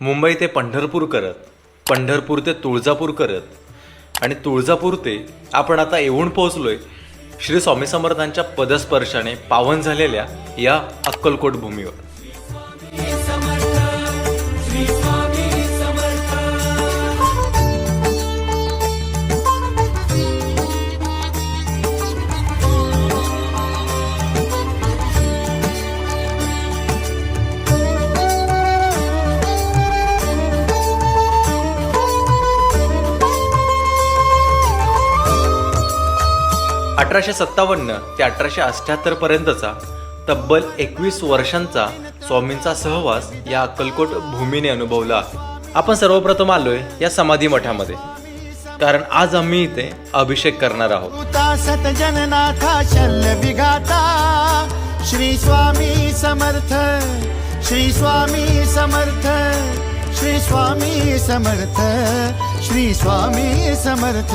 मुंबई ते पंढरपूर करत पंढरपूर ते तुळजापूर करत. आणि तुळजापूर ते आपण आता येऊन पोहोचलोय श्री स्वामी समर्थांच्या पदस्पर्शाने पावन झालेल्या या अक्कलकोट भूमीवर. अठराशे सत्तावन्न ते अठराशे अठ्याहत्तर पर्यंतचा तब्बल एकवीस वर्षांचा स्वामींचा सहवास या अक्कलकोट भूमीने अनुभवला. आहे आपण सर्वप्रथम आलोय या समाधी मठामध्ये. कारण आज आम्ही इथे अभिषेक करणार आहोत. श्री स्वामी समर्थ श्री स्वामी समर्थ श्री स्वामी समर्थ श्री स्वामी समर्थ.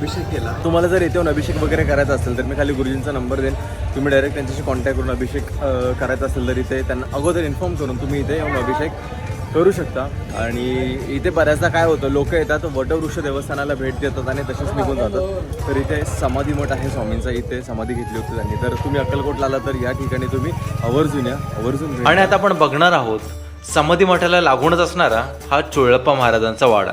अभिषेक केला. तुम्हाला जर येथे येऊन अभिषेक वगैरे करायचा असेल तर मी खाली गुरुजींचा नंबर देईन. तुम्ही डायरेक्ट त्यांच्याशी कॉन्टॅक्ट करून अभिषेक करायचा असेल तर इथे त्यांना अगोदर इन्फॉर्म करून तुम्ही इथे येऊन अभिषेक करू शकता. आणि इथे बऱ्याचदा काय होतं लोक येतात वटवृक्ष देवस्थानाला भेट देतात आणि तसेच निघून जातात. तर इथे समाधी मठ आहे स्वामींचा इथे समाधी घेतली होती त्यांनी. तर तुम्ही अक्कलकोटला आला तर या ठिकाणी तुम्ही आवर्जून या आवर्जून आणि आता आपण बघणार आहोत समाधी मठाला लागूनच असणारा हा चोळप्पा महाराजांचा वाडा.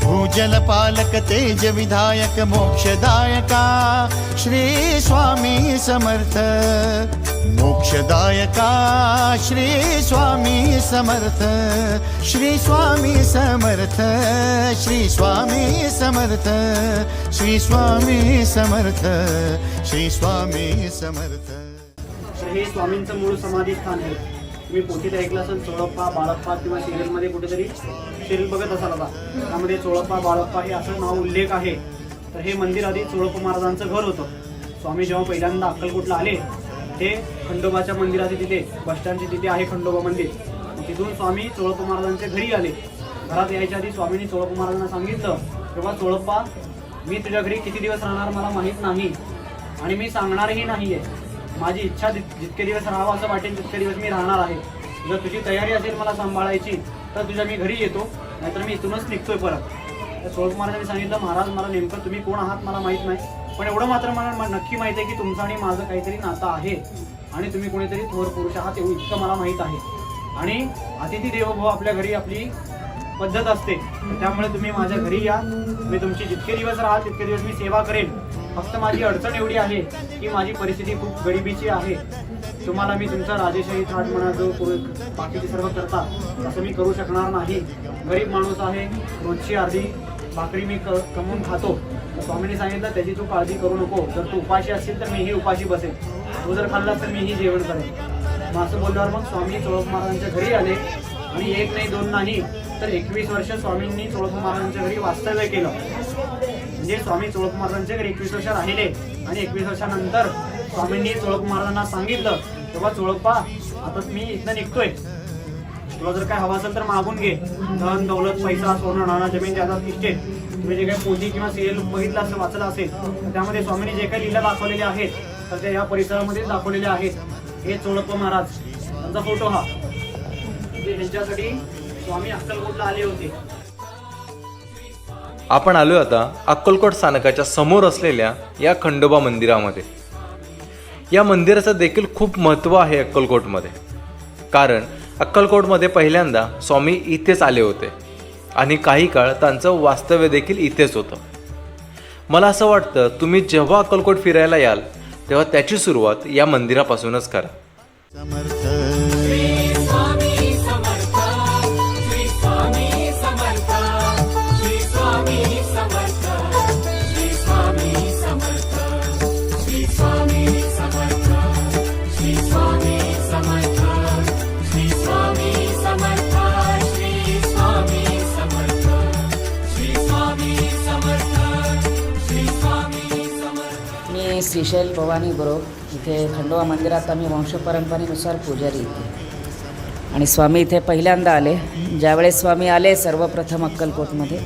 भूजल पालक तेज विधायक मोक्षदायका श्री स्वामी समर्थ। मोक्षदायका श्री स्वामी समर्थ। श्री स्वामी समर्थ श्री स्वामी समर्थ। श्री स्वामी समर्थ श्री स्वामी समर्थ। तर स्वामींचं मूळ समाधी स्थान आहे. तुम्ही पोथीत ऐकलं असेल चोळप्पा बाळप्पा किंवा सिरियलमध्ये कुठेतरी सिरियल बघत असाल आता. त्यामध्ये चोळप्पा बाळप्पा हे असं नाव उल्लेख आहे. तर हे मंदिर आधी चोळप्पा महाराजांचं घर होतं. स्वामी जेव्हा पहिल्यांदा अक्कलकोटला आले ते खंडोबाच्या मंदिराचे तिथे बसस्टँडचे तिथे आहे खंडोबा मंदिर. तिथून स्वामी चोळप्पा महाराजांच्या घरी आले. घरात यायच्या आधी स्वामींनी चोळप्पा महाराजांना सांगितलं तेव्हा चोळप्पा मी तुझ्या घरी किती दिवस राहणार मला माहीत नाही आणि मी सांगणारही नाही आहे माझी इच्छा जितके दिवस राहावं असं वाटेल तितके दिवस मी राहणार आहे. जर तुझी तयारी असेल मला सांभाळायची तर तुझ्या मी घरी येतो नाहीतर मी इथूनच निघतोय परत. तर सोळप महाराजांनी सांगितलं महाराज मला नेमकं तुम्ही कोण आहात मला माहीत नाही. पण एवढं मात्र मला नक्की माहीत आहे की तुमचं आणि माझं काहीतरी नातं आहे. आणि तुम्ही कोणीतरी थोर पुरुष आहात एवढं इतकं मला माहीत आहे. आणि अतिथी देवभाव आपल्या घरी आपली पद्धत असते. त्यामुळे तुम्ही माझ्या घरी या. मी तुमची जितके दिवस राहाल तितके दिवस मी सेवा करेन. फक्त माझी अडचण एवढी आहे की माझी परिस्थिती खूप गरिबीची आहे. तुम्हाला मी तुमचा राजेशाही थाट म्हणा जो बाकीचे सर्व करता असं मी करू शकणार नाही. गरीब माणूस आहे रोजची अर्धी भाकरी मी क- कमवून खातो. स्वामीने सांगितलं त्याची तू काळजी करू नको. जर तू उपाशी असेल तर मीही उपाशी बसेल. तू जर खाल्लास तर मीही जेवण करेन मग असं बोलल्यावर मग स्वामी चोळक महाराजांच्या घरी आले. आणि एक नाही दोन नाही तर एकवीस वर्ष स्वामींनी चोळक महाराजांच्या घरी वास्तव्य केलं. म्हणजे स्वामी चोळक महाराजांचे एकवीस वर्ष राहिले. आणि एकवीस वर्षानंतर स्वामींनी चोळक महाराजांना सांगितलं तेव्हा चोळप्पा आता मी इथं निघतोय. तुला जर काय हवं असेल तर मागून घे. धन दौलत पैसा सोनं नाणा जमीन जायदाद इस्टेट तुम्ही जे काही पोथी किंवा सिरियल बघितलं असेल वाचलं असेल तर त्यामध्ये स्वामींनी जे काही लीला दाखवलेल्या आहेत तर ते या परिसरामध्ये दाखवलेले आहेत. हे चोळप्पा महाराज त्यांचा फोटो हा. म्हणजे त्यांच्यासाठी स्वामी अक्कलकोटला आले होते. आपण आलोय आता अक्कलकोट स्थानकाच्या समोर असलेल्या या खंडोबा मंदिरामध्ये. या मंदिराचं देखील खूप महत्त्व आहे अक्कलकोटमध्ये. कारण अक्कलकोटमध्ये पहिल्यांदा स्वामी इथेच आले होते आणि काही काळ त्यांचं वास्तव्य देखील इथेच होतं. मला असं वाटतं तुम्ही जेव्हा अक्कलकोट फिरायला याल तेव्हा त्याची सुरुवात या मंदिरापासूनच करा. मी श्रीशैल भवानी गुरु इथे खंडोबा मंदिरात आम्ही वंशपरंपरेनुसार पुजारी इथे. आणि स्वामी इथे पहिल्यांदा आले. ज्यावेळेस स्वामी आले सर्वप्रथम अक्कलकोटमध्ये.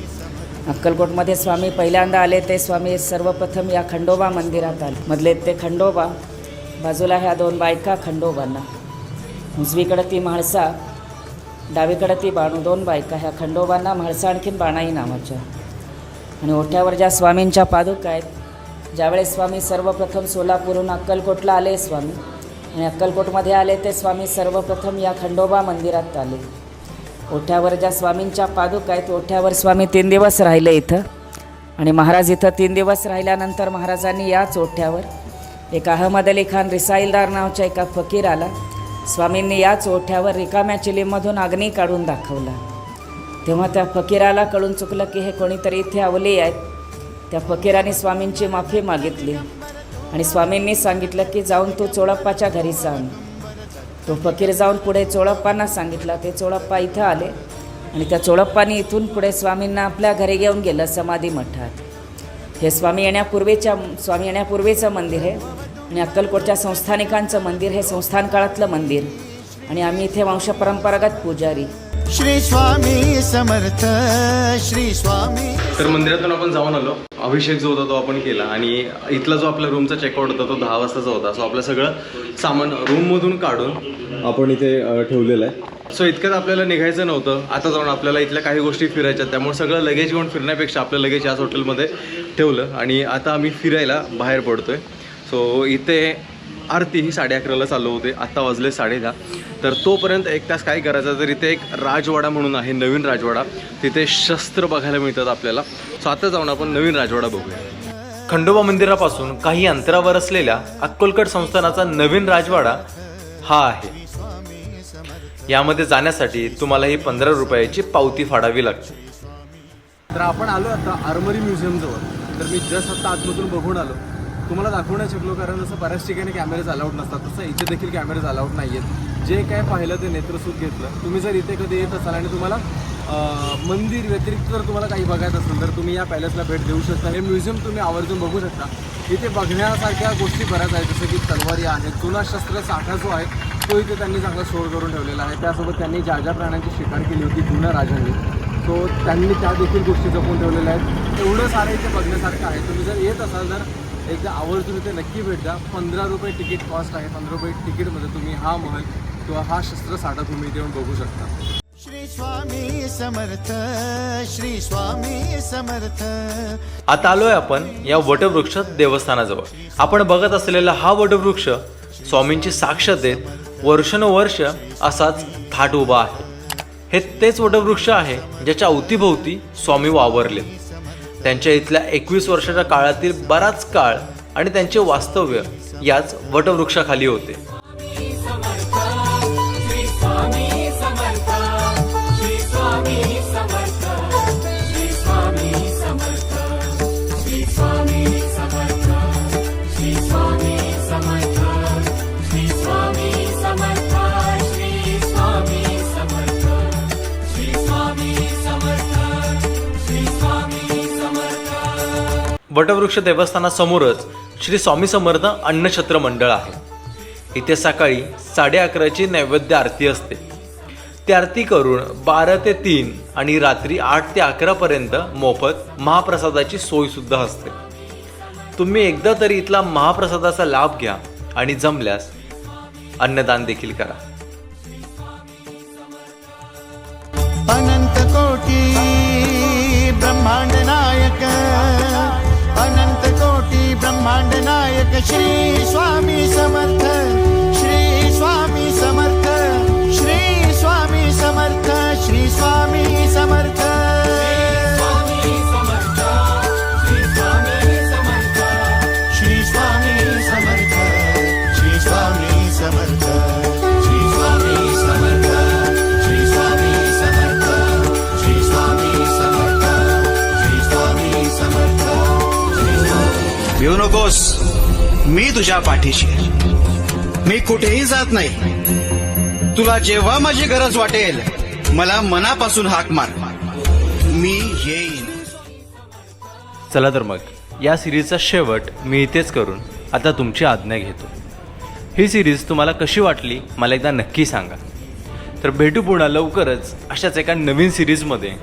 अक्कलकोटमध्ये स्वामी पहिल्यांदा आले ते स्वामी सर्वप्रथम या खंडोबा मंदिरात आले. मधले ते खंडोबा बाजूला ह्या दोन बायका खंडोबांना. उजवीकडं ती म्हाळसा डावीकडं ती बाणू. दोन बायका ह्या खंडोबांना म्हाळसा आणखीन बाणाई नावाच्या. आणि ओठ्यावर ज्या स्वामींच्या पादुका आहेत ज्यावेळेस स्वामी सर्वप्रथम सोलापूरहून अक्कलकोटला आले स्वामी आणि अक्कलकोटमध्ये आले ते स्वामी सर्वप्रथम या खंडोबा मंदिरात आले. ओठ्यावर ज्या स्वामींच्या पादुका आहेत ओठ्यावर स्वामी तीन दिवस राहिले इथं. आणि महाराज इथं तीन दिवस राहिल्यानंतर महाराजांनी याच ओठ्यावर एक अहमद अली खान रिसाईलदार नावाच्या एका फकीर आला स्वामींनी याच ओठ्यावर रिकाम्या चिलीमधून अग्नी काढून दाखवला. तेव्हा त्या फकीराला कळून चुकलं की हे कोणीतरी इथे अवले आहेत. त्या फकीराने स्वामींची माफी मागितली. आणि स्वामींनी सांगितलं की जाऊन तू चोळप्पाच्या घरी सांग तो फकीर जाऊन पुढे चोळप्पांना सांगितलं. ते चोळप्पा इथं आले. आणि त्या चोळप्पानी इथून पुढे स्वामींना आपल्या घरी घेऊन गेलं समाधी मठात. हे स्वामी येण्यापूर्वीच्या स्वामी येण्यापूर्वीचं मंदिर आहे आणि अक्कलकोटच्या संस्थानिकांचं मंदिर हे संस्थान काळातलं मंदिर. आणि आम्ही इथे वंशपरंपरागत पुजारी. श्री स्वामी समर्थ श्री स्वामी तर मंदिरातून आपण जाऊन आलो. अभिषेक जो होता तो आपण केला. आणि इथला जो आपला रूमचा चेकआउट होता तो दहा वाजताचा होता. सो आपलं सगळं सामान रूममधून काढून आपण इथे ठेवलेलं आहे. सो इतकंच आपल्याला निघायचं नव्हतं. आता जाऊन आपल्याला इथल्या काही गोष्टी फिरायच्या त्यामुळे सगळं लगेज घेऊन फिरण्यापेक्षा आपलं लगेज याच हॉटेलमध्ये ठेवलं. आणि आता आम्ही फिरायला बाहेर पडतोय. सो इथे आरती ही साडे अकराला चालू होते. आत्ता वाजले साडे दहा. तर तोपर्यंत एक तास काय करायचं तर इथे एक राजवाडा म्हणून आहे नवीन राजवाडा. तिथे शस्त्र बघायला मिळतात आपल्याला. सो आता जाऊन आपण नवीन राजवाडा बघूया. खंडोबा मंदिरापासून काही अंतरावर असलेल्या अक्कलकोट संस्थानाचा नवीन राजवाडा हा आहे. यामध्ये जाण्यासाठी तुम्हाला ही पंधरा रुपयाची पावती फाडावी लागते. तर आपण आलो आता आर्मरी म्युझियमजवळ. तर मी जस्ट आता आतमधून बघून आलो. तुम्हाला दाखवू नाही शकलो कारण जसं बऱ्याच ठिकाणी कॅमेरेज अलाउड नसतात. तसं इथे देखील कॅमेरेज अलाउड नाही आहेत जे काय पाहिलं ते नेत्रसूत घेतलं. तुम्ही जर इथे कधी येत असाल आणि तुम्हाला मंदिर व्यतिरिक्त जर तुम्हाला काही बघायचं असेल तर तुम्ही या पॅलेसला भेट देऊ शकता. हे म्युझियम तुम्ही आवर्जून बघू शकता. इथे बघण्यासारख्या गोष्टी बऱ्याच आहेत. जसं की तलवारी आहेत जुना शस्त्र साठा जो आहे तो इथे त्यांनी चांगला स्टोअर करून ठेवलेला आहे. त्यासोबत त्यांनी ज्या ज्या प्राण्यांची शिकार केली होती जुन्या राजांनी सो त्यांनी त्या देखील गोष्टी जपून ठेवलेल्या आहेत. एवढं सारं इथे बघण्यासारखं आहे. तुम्ही जर येत असाल तर एकदा आवर्जून इथे नक्की भेट द्या. पंधरा रुपये तिकीट कॉस्ट आहे. पंधरा रुपये तिकीटमध्ये तुम्ही हा महल किंवा हा शस्त्र साठा तुम्ही इथे येऊन बघू शकता. श्री स्वामी समर्थ श्री स्वामी समर्थ. आता आलोय आपण या वटवृक्ष देवस्थानाजवळ. आपण बघत असलेला हा वटवृक्ष स्वामींची साक्ष देत वर्षानुवर्ष असाच थाट उभा आहे. हे तेच वटवृक्ष आहे ज्याच्या अवतीभोवती स्वामी वावरले. त्यांच्या इथल्या एकवीस वर्षाच्या काळातील बराच काळ आणि त्यांचे वास्तव्य याच वटवृक्षाखाली होते. वटवृक्ष देवस्थानासमोरच श्री स्वामी समर्थ अन्नछत्र मंडळ आहे. इथे सकाळी साडे अकराची नैवेद्य आरती असते. ती आरती करून बारा ते तीन आणि रात्री आठ ते अकरापर्यंत मोफत महाप्रसादाची सोयसुद्धा असते. तुम्ही एकदा तरी इथला महाप्रसादाचा लाभ घ्या आणि जमल्यास अन्नदान देखील करा. अनंत कोटी ब्रह्मांड नायक मांडनायक श्री स्वामी समर्थ नकोस मी तुझ्या पाठीशी मी कुठेही जात नाही. तुला जेव्हा माझी गरज वाटेल मला मनापासून हाक मार. मी येईन. चला तर मग या सिरीजचा शेवट मी इथेच करून आता तुमची आज्ञा घेतो. ही सिरीज तुम्हाला कशी वाटली मला एकदा नक्की सांगा. तर भेटू पुन्हा लवकरच अशाच एका नवीन सिरीजमध्ये.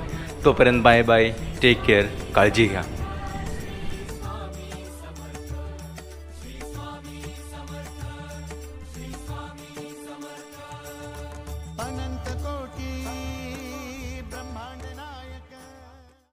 तोपर्यंत बाय बाय टेक केअर काळजी घ्या.